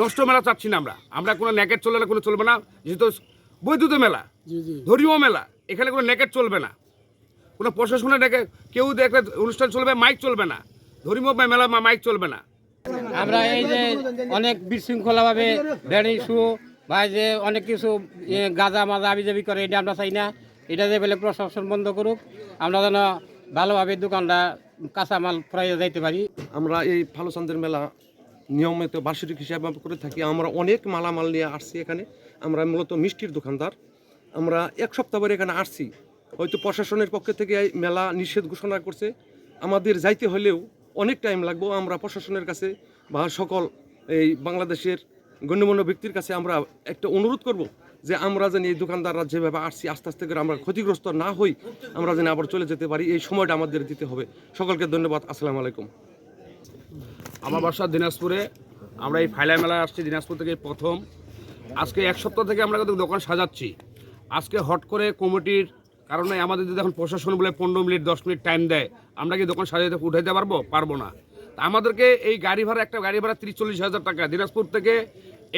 নষ্ট মেলা চাচ্ছি না আমরা। আমরা কোনো ন্যাকেট চলবে না কোনো চলবে না যেহেতু বৈদ্যুত মেলা জি জি। ধর্মীয় মেলা এখানে কোনো ন্যাকেট চলবে না। কোনো প্রশাসনের ডেকে কেউ একটা অনুষ্ঠান চলবে মাইক চলবে না। ধর্মীয় মেলা মাইক চলবে না। আমরা এই যে অনেক বিশৃঙ্খলাভাবে শু বা যে অনেক কিছু গাঁজা মাজা আবিজাবি করে এটা আমরা চাই না। এটা যে বলে প্রশাসন বন্ধ করুক আমরা যেন ভালোভাবে দোকানটা কাঁচামাল ফুরাইয়ে যাইতে পারি। আমরা এই ভালো চান্দের মেলা নিয়মিত বার্ষিক হিসাবে করে থাকি। আমরা অনেক মালামাল নিয়ে আসছি এখানে। আমরা মূলত মিষ্টির দোকানদার। আমরা এক সপ্তাহ পরে এখানে আসছি। হয়তো প্রশাসনের পক্ষ থেকে মেলা নিষেধ ঘোষণা করছে। আমাদের যাইতে হলেও অনেক টাইম লাগবো। আমরা প্রশাসনের কাছে বা সকল এই বাংলাদেশের গণ্যমান্য ব্যক্তির কাছে আমরা একটা অনুরোধ করব যে আমরা যেন এই দোকানদাররা যেভাবে আসছি, আস্তে আস্তে করে আমরা ক্ষতিগ্রস্ত না হই, আমরা যেন আবার চলে যেতে পারি। এই সময়টা আমাদের দিতে হবে। সকলকে ধন্যবাদ। আসসালামু আলাইকুম। আমার বাসা দিনাজপুরে। আমরা এই ফাইলা মেলায় আসছি দিনাজপুর থেকে প্রথম। আজকে এক সপ্তাহ থেকে আমরা কিন্তু দোকান সাজাচ্ছি। আজকে হট করে কমিটির কারণে আমাদের যদি এখন প্রশাসন বলে পনেরো মিনিট দশ মিনিট টাইম দেয় আমরা কি দোকান সাজাতে উঠাইতে পারব? পারব না। তা আমাদেরকে এই গাড়ি ভাড়া একটা গাড়ি ভাড়া তিরিশ চল্লিশ হাজার টাকা। দিনাজপুর থেকে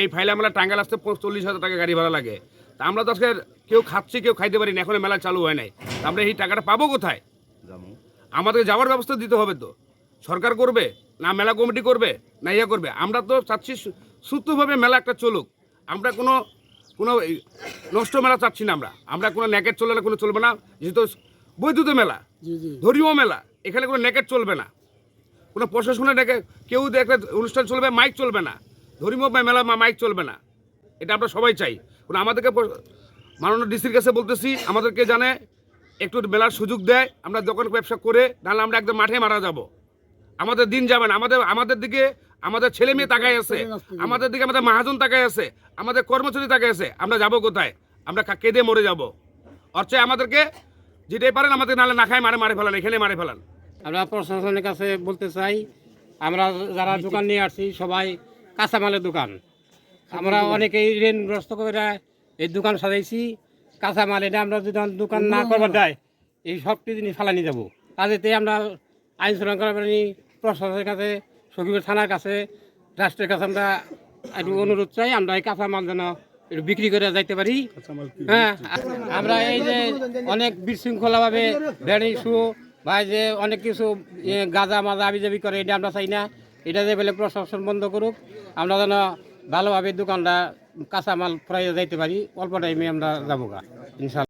এই ফাইলা মেলা টাঙ্গাল আসতে চল্লিশ হাজার টাকা গাড়ি ভাড়া লাগে। তা আমরা তো আজকে কেউ খাচ্ছি কেউ খাইতে পারি না। এখনও মেলা চালু হয় নাই। তা আমরা এই টাকাটা পাবো কোথায়? আমাদের যাওয়ার ব্যবস্থা দিতে হবে তো। সরকার করবে? না মেলা কমিটি করবে না ইয়ে করবে। আমরা তো চাচ্ছি সুস্থভাবে মেলা একটা চলুক। আমরা কোনো কোনো নষ্ট মেলা চাচ্ছি না আমরা। আমরা কোনো ন্যাকেট চলবে না কোনো চলবে না। যেহেতু বৈদ্যুত মেলা ধর্মীয় মেলা এখানে কোনো ন্যাকেট চলবে না। কোনো প্রশাসনের ডেকে কেউ একটা অনুষ্ঠান চলবে মাইক চলবে না। ধর্মীয় মেলা মাইক চলবে না। এটা আমরা সবাই চাই। কারণ আমাদেরকে মাননীয় ডিসির কাছে বলতেছি আমাদেরকে জানে একটু মেলার সুযোগ দেয় আমরা দোকান ব্যবসা করে নাহলে আমরা একদম মাঠে মারা যাব। আমাদের দিন যাবে না। আমাদের আমাদের দিকে আমাদের ছেলে মেয়ে তাকায় আছে। আমাদের দিকে আমাদের মাহাজন তাকায় আছে। আমাদের কর্মচারী তাকায় আছে। আমরা যাব কোথায়? আমরা কা- কেঁদে মরে যাব। অর্চে আমাদেরকে যেটাই পারেন আমাদের নাহলে না খায় মারে মারে ফেলান এখানে মারে ফেলান। আমরা প্রশাসনের কাছে বলতে চাই আমরা যারা দোকান নিয়ে আসছি সবাই কাঁচামালের দোকান। আমরা অনেকেই ঋণগ্রস্ত করে এই দোকান সাজাইছি। কাঁচামাল এটা আমরা যদি দোকান না করবার দেয় এই সবটি জিনিস ফালানি যাব। কাজেতে আমরা আইন শৃঙ্খলা বাহিনী প্রশাসনের কাছে সখীপুর থানার কাছে রাষ্ট্রের কাছে আমরা একটু অনুরোধ চাই আমরা এই কাঁচামাল যেন একটু বিক্রি করে যাইতে পারি। হ্যাঁ আমরা এই যে অনেক বিশৃঙ্খলাভাবে ভ্যানি শু বা যে অনেক কিছু গাঁজা মাজা আবিজাবি করে এটা আমরা চাই না। এটা যে বলে প্রশাসন বন্ধ করুক আমরা যেন ভালোভাবে দোকানটা কাঁচামাল ফুরাইয়ে যাইতে পারি। অল্প টাইমে আমরা যাব গা ইনশাল্লাহ।